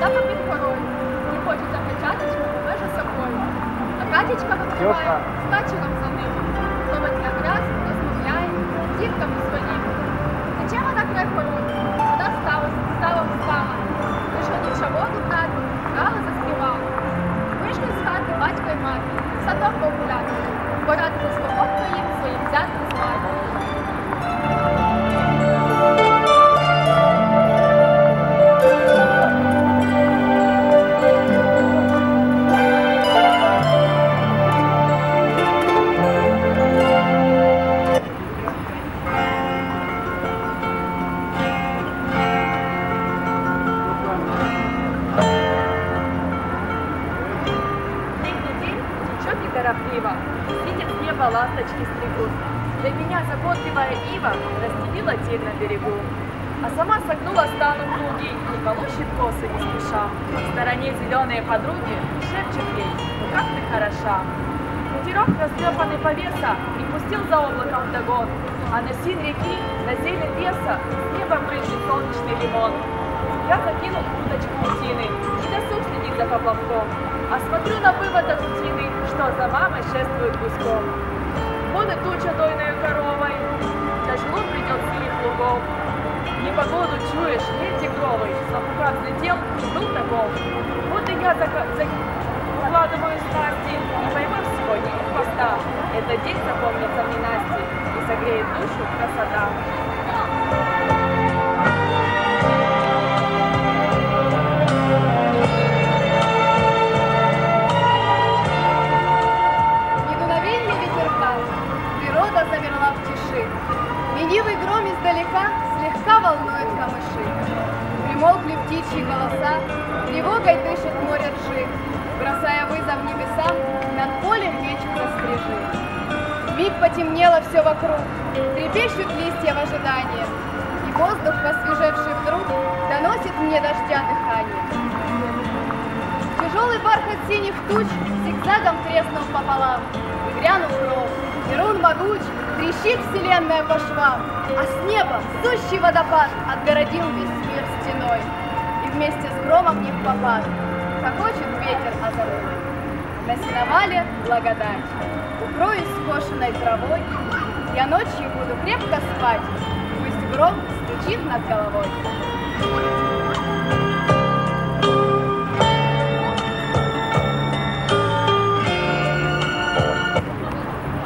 та попід корою. Не хочеться печаточку межу собою. А катечка випливає, з качером за ним. Ловить на гряз, розмовляє, з дітками своїм. Тече вона край король, вода стала, стала встала. Вишкодівша воду в хаті, грала, заспівала. Вийшли з хати батько і мати, в садок погуляти, порадити з кого. Течет неторопливо, Видит с неба ласточки стригут. Для меня заботливая ива расстелила тень на берегу. А сама согнула стану круги и полощет косы не спеша. В стороне зеленые подруги шепчет ей, ну как ты хороша. Ветерок, растрепанный повеса, и пустил за облаком вдогон, а на синь реки, на зелень леса, поплавком, а смотрю на выводок утины, что за мамой шествует гуськом. Вон и туча дойной коровой, тяжело придет с их лугов. Непогоду чуешь, нет тигровый, Слопуха взлетел и был таков. Вот и я зака- за- укладываю снасти, и поймав сегодня из хвоста. Этот день запомнится мне Насте и согреет душу красота. Тиши. Ленивый гром издалека слегка волнует камыши. Примолкли птичьи голоса, тревогой дышит море ржи, бросая вызов небесам, над полем мечется стрижи. Миг потемнело все вокруг, трепещут листья в ожидании, и воздух, посвежевший вдруг, доносит мне дождя дыхание. Тяжелый бархат синих туч зигзагом треснул пополам, и грянул гром. Перун могуч, трещит вселенная по швам, а с неба сущий водопад отгородил весь мир стеной. И вместе с громом не в попад хохочет ветер озорной. На сеновале благодать, укроюсь скошенной травой, я ночью буду крепко спать, пусть гром стучит над головой.